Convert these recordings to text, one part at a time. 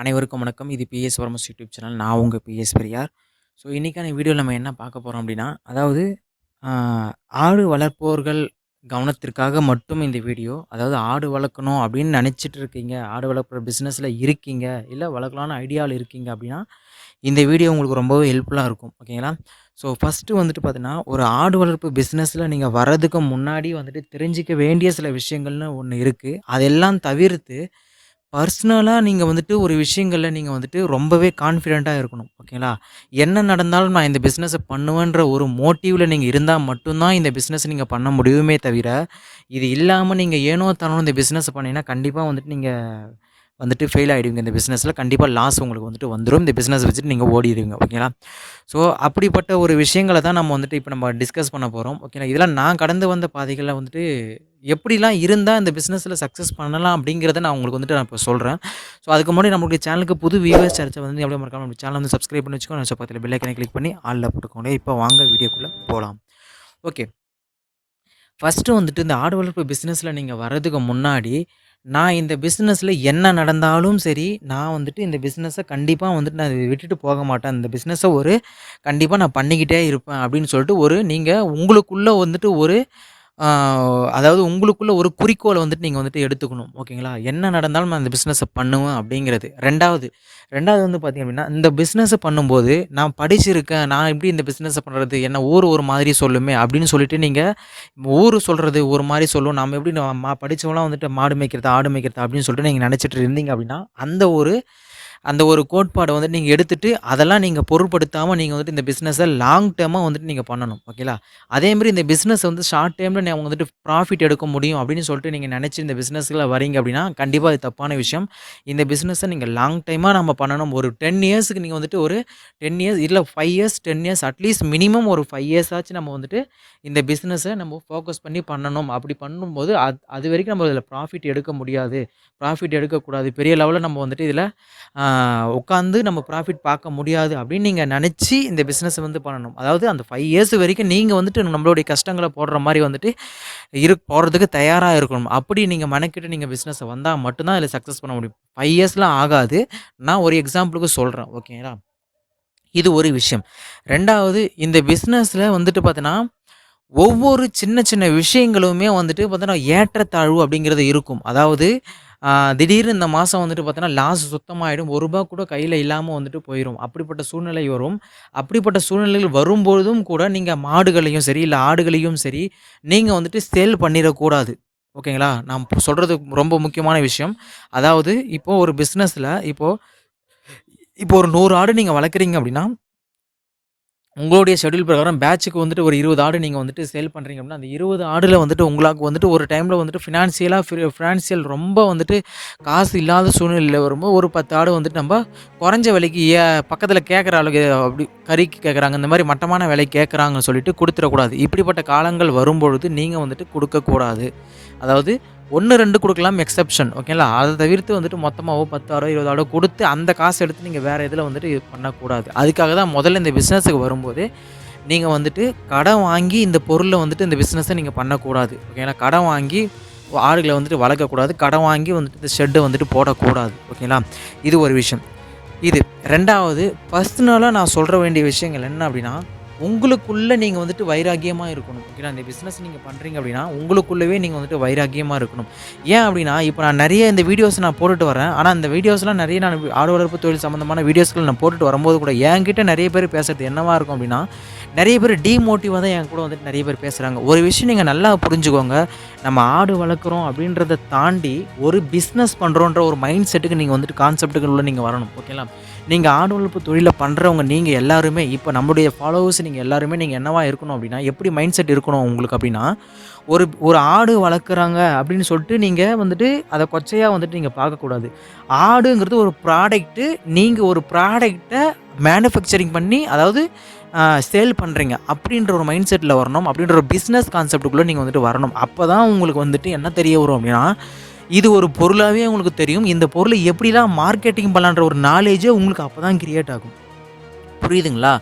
அனைவருக்கும் வணக்கம். இது பிஎஸ் வர்மஸ் யூடியூப் சேனல். நான் உங்கள் பிஎஸ் பெரியார். ஸோ இன்றைக்கான வீடியோவில் நம்ம என்ன பார்க்க போகிறோம் அப்படின்னா அதாவது ஆடு வளர்ப்போர்கள் கவனத்திற்காக மட்டும் இந்த வீடியோ அதாவது ஆடு வளர்க்கணும் அப்படின்னு நினச்சிட்டு இருக்கீங்க ஆடு வளர்க்குற பிஸ்னஸில் இருக்கீங்க இல்லை வளர்க்கலான்னு ஐடியாவில் இருக்கீங்க அப்படின்னா இந்த வீடியோ உங்களுக்கு ரொம்பவே ஹெல்ப்ஃபுல்லாக இருக்கும். ஓகேங்களா ஸோ ஃபஸ்ட்டு வந்துட்டு பார்த்தீங்கன்னா ஒரு ஆடு வளர்ப்பு பிஸ்னஸில் நீங்கள் வர்றதுக்கு முன்னாடி வந்துட்டு தெரிஞ்சிக்க வேண்டிய சில விஷயங்கள்னு ஒன்று இருக்குது அதெல்லாம் தவிர்த்து பர்சனலாக நீங்கள் வந்துட்டு ஒரு விஷயங்களில் நீங்கள் வந்துட்டு ரொம்பவே கான்ஃபிடெண்ட்டாக இருக்கணும் ஓகேங்களா? என்ன நடந்தாலும் நான் இந்த பிஸ்னஸை பண்ணுவேன்ற ஒரு மோட்டிவில் நீங்கள் இருந்தால் மட்டும்தான் இந்த பிஸ்னஸ் நீங்கள் பண்ண முடியுமே தவிர இது இல்லாமல் நீங்கள் ஏனோ தானோ இந்த பிஸ்னஸ் பண்ணீங்கன்னா கண்டிப்பாக வந்துட்டு நீங்கள் வந்துட்டு ஃபெயில் ஆகிடுவீங்க இந்த பிஸ்னஸில் கண்டிப்பாக லாஸ் உங்களுக்கு வந்துட்டு வந்துடும் இந்த பிஸ்னஸ் வச்சுட்டு நீங்கள் ஓடிடுவீங்க. ஓகேங்களா ஸோ அப்படிப்பட்ட ஒரு விஷயங்களை தான் நம்ம வந்துட்டு இப்போ நம்ம டிஸ்கஸ் பண்ண போகிறோம் ஓகேங்களா இதெல்லாம் நான் கடந்து வந்த பாதைகளில் வந்துட்டு எப்படிலாம் இருந்தால் இந்த பிஸ்னஸில் சக்ஸஸ் பண்ணலாம் அப்படிங்கிறத நான் உங்களுக்கு வந்துட்டு நான் இப்போ சொல்கிறேன் ஸோ அதுக்கு முன்னாடி நம்மளுடைய சேனலுக்கு புது வியூவர்ஸ் சர்ச்சை வந்து எவ்வளோ மறக்காம நம்ம சேனல் வந்து சப்ஸ்கிரைப் பண்ணி வச்சுக்கோ நான் பக்கத்தில் பெல்லைக்கனை கிளிக் பண்ணி ஆளில் போட்டுக்கோங்க. இப்போ வாங்க வீடியோக்குள்ளே போகலாம் ஓகே ஃபஸ்ட்டு வந்துட்டு இந்த ஆடு வளர்ப்பு பிஸ்னஸில் நீங்கள் வர்றதுக்கு முன்னாடி நான் இந்த பிஸ்னஸில் என்ன நடந்தாலும் சரி நான் வந்துட்டு இந்த பிஸ்னஸை கண்டிப்பாக வந்துட்டு நான் விட்டுட்டு போக மாட்டேன். இந்த பிஸ்னஸை ஒரு கண்டிப்பாக நான் பண்ணிக்கிட்டே இருப்பேன் அப்படின்னு சொல்லிட்டு ஒரு நீங்கள் உங்களுக்குள்ளே வந்துட்டு ஒரு அதாவது உங்களுக்குள்ள ஒரு குறிக்கோளை வந்துட்டு நீங்கள் வந்துட்டு எடுத்துக்கணும் ஓகேங்களா? என்ன நடந்தாலும் நான் இந்த பிஸ்னஸை பண்ணுவேன் அப்படிங்கிறது. ரெண்டாவது ரெண்டாவது வந்து பார்த்திங்க அப்படின்னா இந்த பிஸ்னஸை பண்ணும்போது நான் படிச்சிருக்கேன் நான் எப்படி இந்த பிஸ்னஸை பண்ணுறது என்ன ஊர் ஒரு மாதிரி சொல்லுமே அப்படின்னு சொல்லிட்டு நீங்கள் ஊர் சொல்கிறது ஒரு மாதிரி சொல்லும். நம்ம எப்படி மா படித்தவங்களாம் வந்துட்டு மாடு மேய்க்கிறது ஆடு மேய்க்கிறது அப்படின்னு சொல்லிட்டு நீங்கள் நினச்சிட்டு இருந்தீங்க அப்படின்னா அந்த ஒரு அந்த ஒரு கோட்பாடை வந்துட்டு நீங்கள் எடுத்துட்டு அதெல்லாம் நீங்கள் பொருட்படுத்தாமல் நீங்கள் வந்துட்டு இந்த பிஸ்னஸை லாங் டேர்மாக வந்துட்டு நீங்கள் பண்ணணும் ஓகேங்களா அதேமாதிரி இந்த பிஸ்னஸ் வந்து ஷார்ட் டைமில் நீங்கள் வந்துட்டு ப்ராஃபிட் எடுக்க முடியும் அப்படின்னு சொல்லிட்டு நீங்கள் நினச்சி இந்த பிஸ்னஸில் வரீங்க அப்படின்னா கண்டிப்பாக அது தப்பான விஷயம். இந்த பிஸ்னஸை நீங்கள் லாங் டைமாக நம்ம பண்ணணும். ஒரு டென் இயர்ஸுக்கு நீங்கள் வந்துட்டு ஒரு டென் இயர்ஸ் இல்லை five years ten years atleast minimum ஒரு ஃபைவ் இயர்ஸ் ஆச்சு நம்ம வந்துட்டு இந்த பிஸ்னஸை நம்ம ஃபோக்கஸ் பண்ணி பண்ணணும். அப்படி பண்ணும்போது அது அது வரைக்கும் நம்ம இதில் ப்ராஃபிட் எடுக்க முடியாது. ப்ராஃபிட் எடுக்கக்கூடாது. பெரிய லெவலில் நம்ம வந்துட்டு இதில் உட்காந்து நம்ம ப்ராஃபிட் பார்க்க முடியாது அப்படின்னு நீங்கள் நினச்சி இந்த பிஸ்னஸை வந்து பண்ணணும். அதாவது அந்த ஃபைவ் இயர்ஸ் வரைக்கும் நீங்கள் வந்துட்டு நம்மளுடைய கஷ்டங்களை போடுற மாதிரி வந்துட்டு இரு போடுறதுக்கு தயாராக இருக்கணும். அப்படி நீங்கள் மெனக்கிட்டு நீங்கள் பிஸ்னஸை வந்தால் மட்டும்தான் இதில் சக்ஸஸ் பண்ண முடியும். ஃபைவ் இயர்ஸ்லாம் ஆகாது. நான் ஒரு எக்ஸாம்பிளுக்கு சொல்கிறேன் ஓகேங்களா இது ஒரு விஷயம். ரெண்டாவது இந்த பிஸ்னஸில் வந்துட்டு பார்த்தீங்கன்னா ஒவ்வொரு சின்ன சின்ன விஷயங்களுமே வந்துட்டு பார்த்தோன்னா ஏற்றத்தாழ்வு அப்படிங்கிறது இருக்கும். அதாவது திடீர்னு இந்த மாதம் வந்துட்டு பார்த்தோன்னா லாஸ் சுத்தமாகிடும் ஒரு ரூபா கூட கையில் இல்லாமல் வந்துட்டு போயிடும் அப்படிப்பட்ட சூழ்நிலை வரும். அப்படிப்பட்ட சூழ்நிலைகள் வரும்பொழுதும் கூட நீங்கள் மாடுகளையும் சரி இல்லை ஆடுகளையும் சரி நீங்கள் வந்துட்டு சேல் பண்ணிடக்கூடாது. ஓகேங்களா? நான் சொல்கிறது ரொம்ப முக்கியமான விஷயம். அதாவது இப்போது ஒரு பிஸ்னஸில் இப்போது இப்போ ஒரு நூறு ஆடு நீங்கள் வளர்க்குறீங்க அப்படின்னா உங்களுடைய ஷெடியூல் பிரகாரம் பேட்சுக்கு வந்துட்டு ஒரு இருபது ஆடு நீங்கள் வந்துட்டு சேல் பண்ணுறீங்க அப்படின்னா அந்த இருபது ஆடில் வந்துட்டு உங்களுக்கு வந்துட்டு ஒரு டைமில் வந்துட்டு ஃபினான்சியலாக ஃபினான்சியல் ரொம்ப வந்துட்டு காசு இல்லாத சூழ்நிலையில் வரும்போது ஒரு பத்து ஆடு வந்துட்டு நம்ம குறைஞ்ச விலைக்கு ஏ பக்கத்தில் கேட்குற அளவுக்கு அப்படி கறிக்கு கேட்குறாங்க இந்த மாதிரி மட்டமான விலை கேட்குறாங்கன்னு சொல்லிட்டு கொடுத்துடக்கூடாது. இப்படிப்பட்ட காலங்கள் வரும்பொழுது நீங்கள் வந்துட்டு கொடுக்கக்கூடாது. அதாவது ஒன்று ரெண்டு கொடுக்கலாம் எக்ஸப்ஷன் ஓகேங்களா அதை தவிர்த்து வந்துட்டு மொத்தமாகவோ பத்து ஆடோ கொடுத்து அந்த காசு எடுத்து நீங்கள் வேறு இதில் வந்துட்டு இது பண்ணக்கூடாது. அதுக்காக தான் முதல்ல இந்த பிஸ்னஸுக்கு வரும்போது நீங்கள் வந்துட்டு கடன் வாங்கி இந்த பொருளை வந்துட்டு இந்த பிஸ்னஸை நீங்கள் பண்ணக்கூடாது. ஓகேங்களா கடன் வாங்கி ஆடுகளை வந்துட்டு வளர்க்கக்கூடாது. கடன் வாங்கி வந்துட்டு இந்த ஷெட்டை வந்துட்டு போடக்கூடாது. ஓகேங்களா இது ஒரு விஷயம். இது ரெண்டாவது பர்ஸ்னலாக நான் சொல்கிற வேண்டிய விஷயங்கள் என்ன அப்படின்னா உங்களுக்குள்ளே நீங்கள் வந்துட்டு வைராக்கியமாக இருக்கணும். ஓகேங்களா இந்த பிஸ்னஸ் நீங்கள் பண்ணுறீங்க அப்படின்னா உங்களுக்குள்ளவே நீங்கள் வந்துட்டு வைராக்கியமாக இருக்கணும். ஏன் அப்படின்னா இப்போ நான் நிறைய இந்த வீடியோஸ் நான் போட்டுட்டு வரேன். ஆனால் இந்த வீடியோஸ்லாம் நிறைய நான் ஆடு வளர்ப்பு தொழில் சம்மந்தமான வீடியோஸ்கள் நான் போட்டுட்டு வரும்போது கூட என்கிட்ட நிறைய பேர் பேசுகிறது என்னவாக இருக்கும் அப்படின்னா நிறைய பேர் டீமோட்டிவாக தான் என் கூட வந்துட்டு நிறைய பேர் பேசுகிறாங்க ஒரு விஷயம் நீங்கள் நல்லா புரிஞ்சுக்கோங்க. நம்ம ஆடு வளர்க்குறோம் அப்படின்றத தாண்டி ஒரு பிஸ்னஸ் பண்ணுறோன்ற ஒரு மைண்ட் செட்டுக்கு நீங்கள் வந்துட்டு கான்செப்ட்டுக்குள்ளே நீங்கள் வரணும். ஓகேங்களா நீங்கள் ஆடு வளர்ப்பு தொழிலை பண்ணுறவங்க நீங்கள் எல்லாருமே இப்போ நம்முடைய ஃபாலோவர்ஸ் நீங்கள் எல்லாருமே நீங்கள் என்னவா இருக்கணும் அப்படின்னா எப்படி மைண்ட் செட் இருக்கணும் உங்களுக்கு அப்படின்னா ஒரு ஒரு ஆடு வளர்க்குறாங்க அப்படின்னு சொல்லிட்டு நீங்கள் வந்துட்டு அதை கொச்சையாக வந்துட்டு நீங்கள் பார்க்கக்கூடாது. ஆடுங்கிறது ஒரு ப்ராடக்ட்டு நீங்கள் ஒரு ப்ராடக்டை மேனுஃபேக்சரிங் பண்ணி அதாவது சேல் பண்ணுறீங்க அப்படின்ற ஒரு மைண்ட் செட்டில் வரணும். அப்படின்ற ஒரு பிஸ்னஸ் கான்செப்டுக்குள்ளே நீங்கள் வந்துட்டு வரணும். அப்போ தான் உங்களுக்கு வந்துட்டு என்ன தெரிய வரும் அப்படின்னா இது ஒரு பொருளாகவே உங்களுக்கு தெரியும். இந்த பொருளை எப்படிலாம் மார்க்கெட்டிங் பண்ணலான்ற ஒரு நாலேஜே உங்களுக்கு அப்போ தான் கிரியேட் ஆகும். புரியுதுங்களா?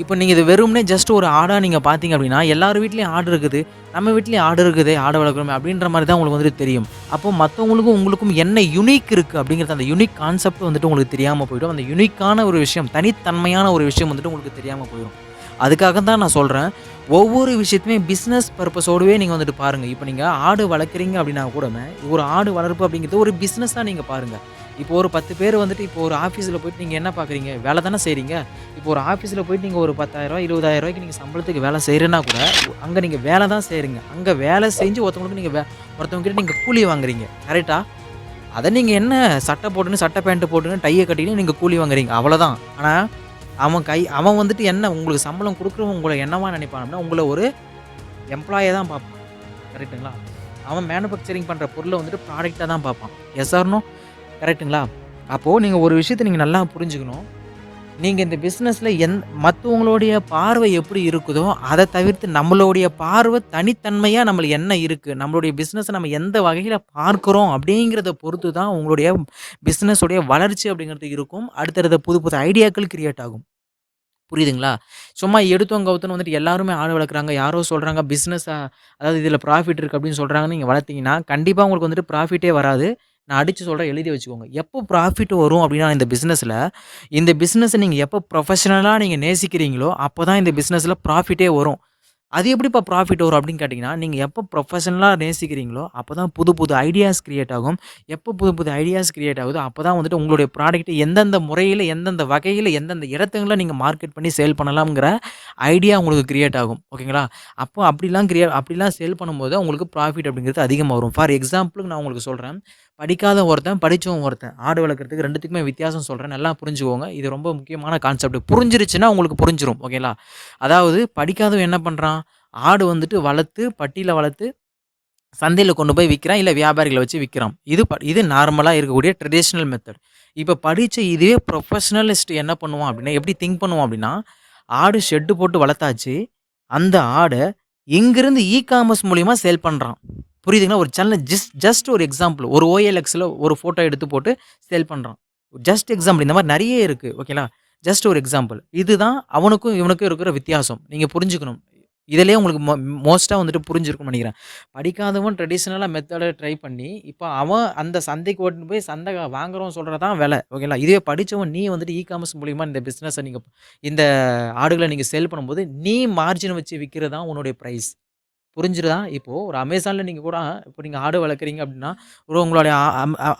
இப்போ நீங்கள் இது வெறும்னே ஜஸ்ட் ஒரு ஆடாக நீங்கள் பார்த்தீங்க அப்படின்னா எல்லார் வீட்லேயும் ஆடு இருக்குது. நம்ம வீட்லேயும் ஆடு இருக்குது ஆடு வளர்க்குறோமே அப்படின்ற மாதிரி தான் உங்களுக்கு வந்துட்டு தெரியும். அப்போ மற்றவங்களுக்கும் உங்களுக்கும் என்ன யுனிக் இருக்குது அப்படிங்கிறது அந்த யுனிக் கான்செப்ட் வந்துட்டு உங்களுக்கு தெரியாமல் போயிடும். அந்த யுனிக்கான ஒரு விஷயம் தனித்தன்மையான ஒரு விஷயம் வந்துட்டு உங்களுக்கு தெரியாமல் போயிடும். அதுக்காக தான் நான் சொல்கிறேன் ஒவ்வொரு விஷயத்தையுமே பிஸ்னஸ் பர்பஸோடவே நீங்கள் வந்துட்டு பாருங்கள் இப்போ நீங்கள் ஆடு வளர்க்குறீங்க அப்படின்னா கூட ஒரு ஆடு வளர்ப்பு அப்படிங்கிறது ஒரு பிஸ்னஸாக நீங்கள் பாருங்கள் இப்போ ஒரு பத்து பேர் வந்துட்டு இப்போ ஒரு ஆஃபீஸில் போயிட்டு நீங்கள் என்ன பார்க்குறீங்க வேலை தானே செய்கிறீங்க இப்போ ஒரு ஆஃபீஸில் போயிட்டு நீங்கள் ஒரு பத்தாயிரரூவா இருபதாயிரம் ரூபாய்க்கு நீங்கள் சம்பளத்துக்கு வேலை செய்கிறேன்னா கூட அங்கே நீங்கள் வேலை தான் செய்கிறீங்க அங்கே வேலை செஞ்சு ஒருத்தவங்களுக்கு நீங்கள் வே ஒருத்தவங்ககிட்ட நீங்கள் கூலி வாங்குறீங்க. கரெக்டாக அதை நீங்கள் என்ன சட்டை போட்டுன்னு சட்டை பேண்ட்டு போட்டுன்னு டையை கட்டின்னு நீங்கள் கூலி வாங்குறீங்க. அவ்வளோதான் ஆனால் அவன் கை அவன் வந்துட்டு என்ன உங்களுக்கு சம்பளம் கொடுக்குறவன் உங்களை என்னவா நினைப்பான்னா உங்களை ஒரு எம்ப்ளாயை தான் பார்ப்பான். கரெக்டுங்களா அவன் மேனுஃபேக்சரிங் பண்ணுற பொருளை வந்துட்டு ப்ராடக்டாக தான் பார்ப்பான். எஸ்ஆர்னோ கரெக்டுங்களா கரெக்ட்டுங்களா அப்போது நீங்கள் ஒரு விஷயத்தை நீங்கள் நல்லா புரிஞ்சுக்கணும். நீங்கள் இந்த பிஸ்னஸில் எந் மற்றவங்களுடைய பார்வை எப்படி இருக்குதோ அதை தவிர்த்து நம்மளுடைய பார்வை தனித்தன்மையாக நம்மளுக்கு என்ன இருக்குது நம்மளுடைய பிஸ்னஸை நம்ம எந்த வகையில் பார்க்குறோம் அப்படிங்கிறத பொறுத்து தான் உங்களுடைய பிஸ்னஸுடைய வளர்ச்சி அப்படிங்கிறது இருக்கும். அடுத்தடுத்த புது புது ஐடியாக்கள் கிரியேட் ஆகும். புரியுதுங்களா? சும்மா எடுத்தவங்க கவுத்தன்னு வந்துட்டு எல்லாருமே ஆடு வளர்க்குறாங்க. யாரோ சொல்கிறாங்க பிஸ்னஸ் அதாவது இதில் ப்ராஃபிட் இருக்குது அப்படின்னு சொல்கிறாங்கன்னு நீங்கள் வளர்த்தீங்கன்னா கண்டிப்பாக உங்களுக்கு வந்துட்டு ப்ராஃபிட்டே வராது. நான் அடித்து சொல்கிறேன் எழுதி வச்சுக்கோங்க. எப்போ ப்ராஃபிட் வரும் அப்படின்னா இந்த பிஸ்னஸில் இந்த பிஸ்னஸை நீங்கள் எப்போ ப்ரொஃபஷனலாக நீங்கள் நேசிக்கிறீங்களோ அப்போ தான் இந்த பிஸ்னஸில் ப்ராஃபிட்டே வரும். அது எப்படிப்பா ப்ராஃபிட் வரும் அப்படின்னு கேட்டிங்கன்னா நீங்கள் எப்போ ப்ரொஃபஷனலாக நேசிக்கிறீங்களோ அப்போ தான் புது புது ஐடியாஸ் க்ரியேட் ஆகும். எப்போ புது புது ஐடியாஸ் க்ரியேட் ஆகுதோ அப்போ தான் வந்துட்டு உங்களுடைய ப்ராடக்ட்டை எந்தெந்த முறையில் எந்தெந்த வகையில் எந்தெந்த இடத்துங்களை நீங்கள் மார்க்கெட் பண்ணி சேல் பண்ணலாம்ங்கிற ஐடியா உங்களுக்கு க்ரியேட் ஆகும். ஓகேங்களா அப்போ அப்படிலாம் க்ரியே அப்படிலாம் சேல் பண்ணும்போது உங்களுக்கு ப்ராஃபிட் அப்படிங்கிறது அதிகமாக வரும். ஃபார் எக்ஸாம்பிளுக்கு நான் உங்களுக்கு சொல்கிறேன் படிக்காத ஒருத்தன் படித்தவன் ஒருத்தன் ஆடு வளர்க்குறதுக்கு ரெண்டுத்துக்குமே வித்தியாசம் சொல்கிறேன் நல்லா புரிஞ்சுக்கோங்க. இது ரொம்ப முக்கியமான கான்செப்ட் புரிஞ்சிருச்சுன்னா உங்களுக்கு புரிஞ்சிடும் ஓகேங்களா அதாவது படிக்காதவன் என்ன பண்ணுறான் ஆடு வந்துட்டு வளர்த்து பட்டியில் வளர்த்து சந்தையில் கொண்டு போய் விற்கிறான் இல்லை வியாபாரிகளை வச்சு விற்கிறான் இது ப இது நார்மலாக இருக்கக்கூடிய ட்ரெடிஷ்னல் மெத்தட் இப்போ படித்த இதுவே ப்ரொஃபஷனலிஸ்ட் என்ன பண்ணுவான் அப்படின்னா எப்படி திங்க் பண்ணுவான் அப்படின்னா ஆடு ஷெட்டு போட்டு வளர்த்தாச்சு அந்த ஆடை எங்கேருந்து இ காமர்ஸ் மூலிமா சேல் பண்ணுறான் புரியுதுங்களா? ஒரு சேனல் ஜஸ்ட் ஜஸ்ட் ஒரு எக்ஸாம்பிள் ஒரு ஓஎல்எக்ஸில் ஒரு ஃபோட்டோ எடுத்து போட்டு சேல் பண்ணுறான் ஜஸ்ட் எக்ஸாம்பிள் இந்த மாதிரி நிறைய இருக்குது ஓகேங்களா ஜஸ்ட் ஒரு எக்ஸாம்பிள் இதுதான் அவனுக்கும் இவனுக்கும் இருக்கிற வித்தியாசம். நீங்கள் புரிஞ்சுக்கணும். இதிலே உங்களுக்கு மோ மோஸ்ட்டாக வந்துட்டு புரிஞ்சிருக்கும்னு நினைக்கிறேன். படிக்காதவன் ட்ரெடிஷ்னலாக மெத்தடை ட்ரை பண்ணி இப்போ அவன் அந்த சந்தைக்கு ஓட்டுன்னு போய் சந்தை வாங்குறோம் சொல்கிறது தான் விலை ஓகேங்களா இதே படித்தவன் நீ வந்துட்டு இ காமர்ஸ் மூலிமா இந்த பிஸ்னஸை நீங்கள் இந்த ஆடுகளை நீங்கள் சேல் பண்ணும்போது நீ மார்ஜின் வச்சு விற்கிறது தான் உன்னுடைய ப்ரைஸ் புரிஞ்சுதா இப்போது ஒரு அமேசானில் நீங்கள் கூட இப்போ நீங்கள் ஆடு வளர்க்குறீங்க அப்படின்னா ஒரு உங்களுடைய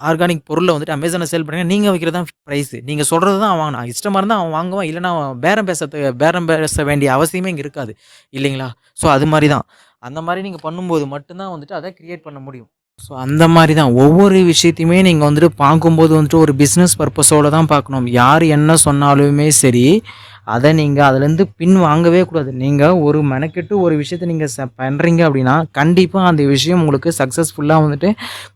ஆர்கானிக் பொருளை வந்துட்டு அமேசானில் சேல் பண்ணுங்கள் நீங்கள் வைக்கிறது தான் ப்ரைஸு நீங்கள் சொல்கிறது தான் அவன் இஷ்டமாக இருந்தால் அவன் வாங்குவான். இல்லைனா அவன் பேரம் பேசுறதுக்கு பேரம் பேச வேண்டிய அவசியமே இங்கே இருக்காது. இல்லைங்களா? ஸோ அது மாதிரி தான் அந்த மாதிரி நீங்கள் பண்ணும்போது மட்டும்தான் வந்துட்டு அதை க்ரியேட் பண்ண முடியும். ஸோ அந்த மாதிரி தான் ஒவ்வொரு விஷயத்தையுமே நீங்கள் வந்துட்டு பார்க்கும்போது வந்துட்டு ஒரு பிஸ்னஸ் பர்பஸோடு தான் பார்க்கணும். யார் என்ன சொன்னாலுமே சரி அதை நீங்கள் அதுலேருந்து பின் வாங்கவே கூடாது. நீங்கள் ஒரு மெனக்கெட்டு ஒரு விஷயத்த நீங்கள் ச பண்ணுறீங்க அப்படின்னா கண்டிப்பாக அந்த விஷயம் உங்களுக்கு சக்ஸஸ்ஃபுல்லாக வந்துட்டு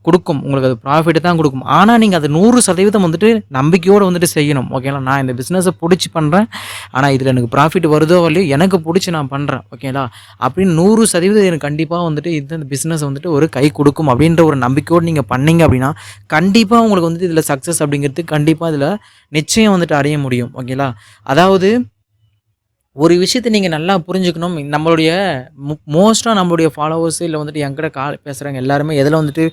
கொடுக்கும். உங்களுக்கு அது ப்ராஃபிட் தான் கொடுக்கும். ஆனால் நீங்கள் அது நூறு சதவீதம் வந்துட்டு நம்பிக்கையோடு வந்துட்டு செய்யணும். ஓகேங்களா நான் இந்த பிஸ்னஸை பிடிச்சி பண்ணுறேன் ஆனால் இதில் எனக்கு ப்ராஃபிட் வருதோ இல்லையோ எனக்கு பிடிச்சி நான் பண்ணுறேன் ஓகேங்களா அப்படின்னு நூறு சதவீதம் எனக்கு கண்டிப்பாக வந்துட்டு இந்த பிஸ்னஸ் வந்துட்டு ஒரு கை கொடுக்கும் அப்படின்ற ஒரு நம்பிக்கையோடு நீங்கள் பண்ணீங்க அப்படின்னா கண்டிப்பாக உங்களுக்கு வந்துட்டு இதில் சக்ஸஸ் அப்படிங்கிறது கண்டிப்பாக இதில் நிச்சயம் வந்துட்டு அடைய முடியும். ஓகேங்களா அதாவது ஒரு விஷயத்த நீங்கள் நல்லா புரிஞ்சுக்கணும். நம்மளுடைய மோஸ்ட்டாக நம்மளுடைய ஃபாலோவர்ஸ் இல்லை வந்துட்டு என்கிட்ட கால் பேசுகிறாங்க எல்லாருமே எதில் வந்துட்டு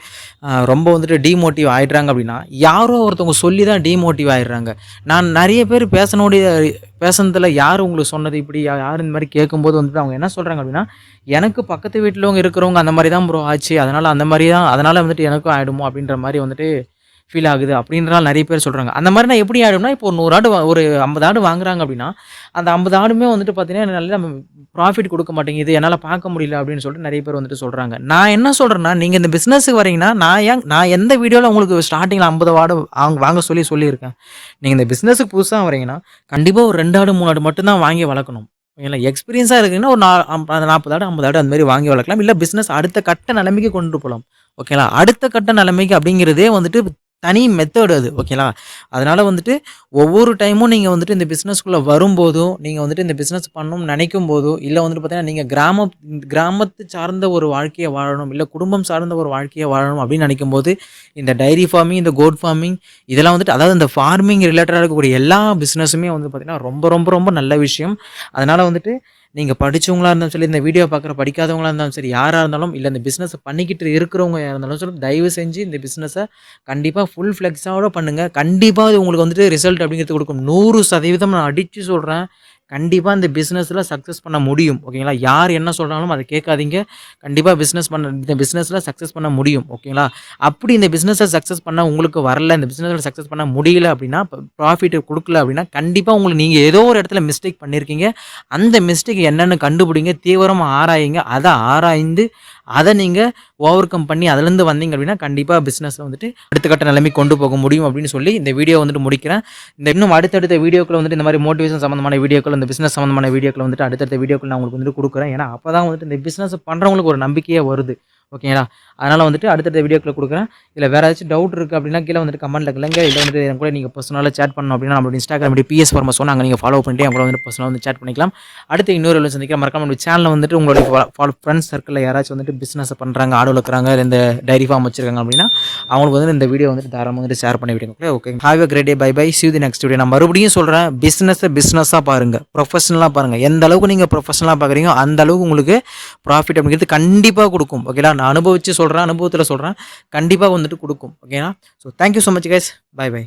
ரொம்ப வந்துட்டு டீமோட்டிவ் ஆகிடுறாங்க அப்படின்னா யாரோ ஒருத்தவங்க சொல்லி தான் டீமோட்டிவ் ஆகிடுறாங்க நான் நிறைய பேர் பேசணுடைய பேசுனதில் யார் உங்களுக்கு சொன்னது இப்படி யார் இந்த மாதிரி கேட்கும்போது வந்துட்டு அவங்க என்ன சொல்கிறாங்க அப்படின்னா எனக்கு பக்கத்து வீட்டிலவங்க இருக்கிறவங்க அந்த மாதிரி தான் ப்ரோ ஆச்சு. அதனால் அந்த மாதிரி தான் அதனால் வந்துட்டு எனக்கும் ஆகிடுமோ அப்படின்ற மாதிரி வந்துட்டு ஃபீல் ஆகுது அப்படின்றால் நிறைய பேர் சொல்கிறாங்க அந்த மாதிரி நான் எப்படி ஆடும்னா இப்போ ஒரு நூறு ஆடு ஒரு ஐம்பது ஆடு வாங்குறாங்க அப்படின்னா அந்த ஐம்பது ஆடுமே வந்துட்டு பார்த்தீங்கன்னா நல்ல நம்ம ப்ராஃபிட் கொடுக்க மாட்டேங்குது என்னால் பார்க்க முடியல அப்படின்னு சொல்லிட்டு நிறைய பேர் வந்துட்டு சொல்கிறாங்க நான் என்ன சொல்கிறேன்னா நீங்கள் இந்த பிஸ்னஸுக்கு வரீங்கன்னா நான் ஏன் நான் எந்த வீடியோவில் உங்களுக்கு ஸ்டார்டிங்கில் ஐம்பது ஆடு வாங்க வாங்க சொல்லி சொல்லியிருக்கேன். நீங்கள் இந்த பிஸ்னஸுக்கு புதுசாக வரீங்கன்னா கண்டிப்பாக ஒரு ரெண்டு ஆடு மூணு ஆடு மட்டும்தான் வாங்கி வளர்க்கணும். இல்லை எக்ஸ்பீரியன்ஸாக இருக்குன்னா ஒரு நா நாற்பது ஆடு ஐம்பது ஆடு அந்த மாதிரி வாங்கி வளர்க்கலாம். இல்லை பிஸ்னஸ் அடுத்த கட்ட நிலைமைக்கு கொண்டு போகலாம். ஓகேங்களா அடுத்த கட்ட நிலைமைக்கு அப்படிங்கிறதே வந்துட்டு தனி மெத்தட் அது ஓகேங்களா அதனால் வந்துட்டு ஒவ்வொரு டைமும் நீங்கள் வந்துட்டு இந்த பிஸ்னஸ்க்குள்ளே வரும்போதும் நீங்கள் வந்துட்டு இந்த பிஸ்னஸ் பண்ணணும்னு நினைக்கும் போதோ இல்லை வந்துட்டு பார்த்தீங்கன்னா நீங்கள் கிராம கிராமத்து சார்ந்த ஒரு வாழ்க்கையை வாழணும் இல்லை குடும்பம் சார்ந்த ஒரு வாழ்க்கையை வாழணும் அப்படின்னு நினைக்கும் போது இந்த டைரி ஃபார்மிங் இந்த கோட் ஃபார்மிங் இதெல்லாம் வந்துட்டு அதாவது இந்த ஃபார்மிங் ரிலேட்டடாக இருக்கக்கூடிய எல்லா பிஸ்னஸுமே வந்து பார்த்திங்கன்னா ரொம்ப ரொம்ப ரொம்ப நல்ல விஷயம். அதனால் வந்துட்டு நீங்கள் படித்தவங்களாக இருந்தாலும் சரி இந்த வீடியோ பார்க்குற படிக்காதவங்களா இருந்தாலும் சரி யாராக இருந்தாலும் இல்லை இந்த பிஸ்னஸை பண்ணிக்கிட்டு இருக்கிறவங்க யாராக இருந்தாலும் சரி தயவு செஞ்சு இந்த பிஸ்னஸை கண்டிப்பாக ஃபுல் ஃப்ளெக்ஸாவோட பண்ணுங்கள் கண்டிப்பாக இது உங்களுக்கு வந்துட்டு ரிசல்ட் அப்படிங்கிறது கொடுக்கும். நூறு சதவீதம் நான் அடித்து சொல்கிறேன் கண்டிப்பாக இந்த பிஸ்னஸில் சக்ஸஸ் பண்ண முடியும். ஓகேங்களா யார் என்ன சொல்கிறாலும் அதை கேட்காதீங்க. கண்டிப்பாக பிஸ்னஸ் பண்ண இந்த பிஸ்னஸில் சக்ஸஸ் பண்ண முடியும். ஓகேங்களா அப்படி இந்த பிஸ்னஸை சக்ஸஸ் பண்ண உங்களுக்கு வரல இந்த பிஸ்னஸில் சக்ஸஸ் பண்ண முடியல அப்படின்னா ப்ராஃபிட் கொடுக்கல அப்படின்னா கண்டிப்பாக உங்களுக்கு நீங்கள் ஏதோ ஒரு இடத்துல மிஸ்டேக் பண்ணியிருக்கீங்க அந்த மிஸ்டேக் என்னென்னு கண்டுபிடிங்க தீவிரமாக ஆராயுங்க. அதை ஆராய்ந்து அதை நீங்கள் ஓவர் கம் பண்ணி அதுலேருந்து வந்தீங்க அப்படின்னா கண்டிப்பாக பிஸ்னஸில் வந்துட்டு அடுத்த கட்ட நிலைமை கொண்டு போக முடியும் அப்படின்னு சொல்லி இந்த வீடியோ வந்துட்டு முடிக்கிறேன். இந்த இன்னும் அடுத்தடுத்த வீடியோக்கள் வந்துட்டு இந்த மாதிரி மோட்டிவேஷன் சம்மந்தமான வீடியோக்கள் இந்த பிஸ்னஸ் சம்மந்தமான வீடியோக்கள் வந்துட்டு அடுத்தடுத்த வீடியோக்கள் நான் உங்களுக்கு வந்துட்டு கொடுக்குறேன். ஏன்னா அப்போ தான் வந்துட்டு இந்த பிஸ்னஸ் பண்ணுறவங்களுக்கு ஒரு நம்பிக்கையே வருது. ஓகேங்களா அதனால் வந்துட்டு அடுத்தடுத்த வீடியோக்கில் கொடுக்குறேன். இல்லை வேறு ஏதாச்சும் டவுட் இருக்குது அப்படின்னா கீழே வந்துட்டு கமெண்ட்டில் இல்லைங்க இல்லை வந்துட்டு என் கூட நீங்கள் பர்சனலாக சேட் பண்ணணும் அப்படின்னா நம்மளோட இன்ஸ்டாகிராம் இப்படி பிஎஸ் ஃபார்மா சொன்னாங்க நீங்கள் ஃபாலோ பண்ணிட்டு என் கூட வந்து பர்சனலாக வந்து சேட் பண்ணிக்கலாம். அடுத்து இன்னொரு வந்து சந்திக்கலாம் மறக்காம நம்ம சேனலில் வந்துட்டு உங்களுடைய ஃபாலோ ஃப்ரெண்ட்ஸ் சர்க்கிளில் யாராச்சும் வந்துட்டு பிஸ்னஸ் பண்ணுறாங்க ஆடு வளர்க்குறாங்க இல்லை இந்த டைரி ஃபார்ம் வச்சுருக்காங்க அப்படின்னா அவங்களுக்கு வந்து இந்த வீடியோ வந்துட்டு தாராளமாக வந்துட்டு ஷேர் பண்ணி விடுங்க. Okay have a great day bye bye see the next video நான் மறுபடியும் சொல்கிறேன் பிஸ்னஸை பிஸ்னஸாக பாருங்கள் ப்ரொஃபஷனலாக பாருங்கள் எந்த அளவுக்கு நீங்கள் ப்ரொஃபஷனலாக பார்க்குறீங்க அந்த அளவுக்கு உங்களுக்கு ப்ராஃபிட் அப்படிங்கிறது கண்டிப்பாக கொடுக்கும். ஓகேங்களா நான் அனுபவித்து சொல்கிறேன் அனுபவத்தில் சொல்கிறேன் கண்டிப்பாக வந்துட்டு கொடுக்கும். ஓகேனா so thank you so much guys bye bye